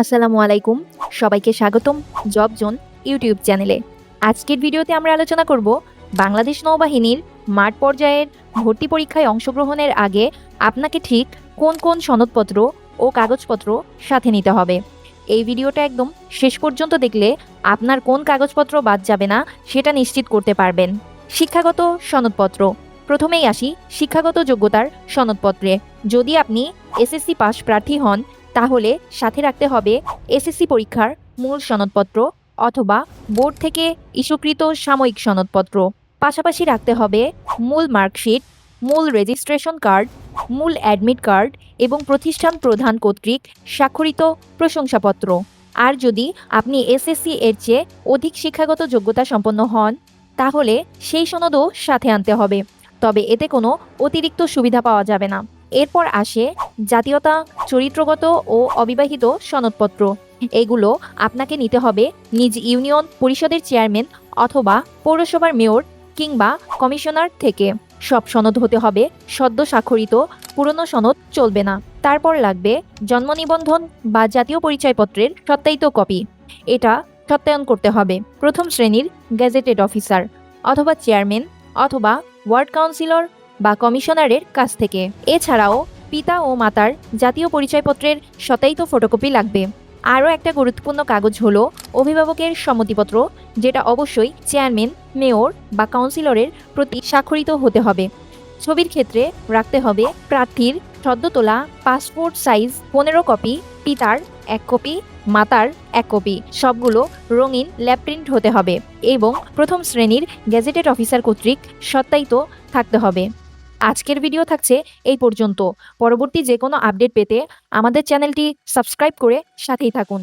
আসসালামু আলাইকুম। সবাইকে স্বাগতম জব জোন ইউটিউব চ্যানেলে। আজকের ভিডিওতে আমরা আলোচনা করব বাংলাদেশ নৌবাহিনীর মাঠ পর্যায়ের ভর্তি পরীক্ষায় অংশগ্রহণের আগে আপনাকে ঠিক কোন কোন সনদপত্র ও কাগজপত্র সাথে নিতে হবে। এই ভিডিওটা একদম শেষ পর্যন্ত দেখলে আপনার কোন কাগজপত্র বাদ যাবে না সেটা নিশ্চিত করতে পারবেন। শিক্ষাগত সনদপত্র। প্রথমেই আসি শিক্ষাগত যোগ্যতার সনদপত্রে। যদি আপনি এসএসসি পাস প্রার্থী হন তাহলে সাথে রাখতে হবে এসএসসি পরীক্ষার মূল সনদপত্র অথবা বোর্ড থেকে ইস্যুকৃত সাময়িক সনদপত্র। পাশাপাশি রাখতে হবে মূল মার্কশিট, মূল রেজিস্ট্রেশন কার্ড, মূল অ্যাডমিট কার্ড এবং প্রতিষ্ঠান প্রধান কর্তৃক স্বাক্ষরিত প্রশংসাপত্র। আর যদি আপনি এসএসসি এর চেয়ে অধিক শিক্ষাগত যোগ্যতা সম্পন্ন হন, তাহলে সেই সনদও সাথে আনতে হবে। তবে এতে কোনো অতিরিক্ত সুবিধা পাওয়া যাবে না। এরপর আসে জাতীয়তা, চরিত্রগত ও অবিবাহিত সনদপত্র। এগুলো আপনাকে নিতে হবে নিজ ইউনিয়ন পরিষদের চেয়ারম্যান অথবা পৌরসভার মেয়র কিংবা কমিশনার থেকে। সব সনদ হতে হবে সদ্য স্বাক্ষরিত, পুরনো সনদ চলবে না। তারপর লাগবে জন্ম নিবন্ধন বা জাতীয় পরিচয়পত্রের সত্যায়িত কপি। এটা সত্যায়ন করতে হবে প্রথম শ্রেণির গ্যাজেটেড অফিসার অথবা চেয়ারম্যান অথবা ওয়ার্ড কাউন্সিলর বা কমিশনারের কাছ থেকে। এছাড়াও পিতা ও মাতার জাতীয় পরিচয়পত্রের সত্যায়িত ফটোকপি লাগবে। আরও একটা গুরুত্বপূর্ণ কাগজ হলো অভিভাবকের সম্মতিপত্র, যেটা অবশ্যই চেয়ারম্যান, মেয়র বা কাউন্সিলরের প্রতি স্বাক্ষরিত হতে হবে। ছবির ক্ষেত্রে রাখতে হবে প্রার্থীর সদ্য তোলা পাসপোর্ট সাইজ পনেরো কপি, পিতার এক কপি, মাতার এক কপি, সবগুলো রঙিন ল্যাব প্রিন্ট হতে হবে এবং প্রথম শ্রেণির গ্যাজেটেড অফিসার কর্তৃক সত্যায়িত থাকতে হবে। আজকের ভিডিও থাকছে এই পর্যন্ত। পরবর্তী যে কোনো আপডেট পেতে আমাদের চ্যানেলটি সাবস্ক্রাইব করে সাথেই থাকুন।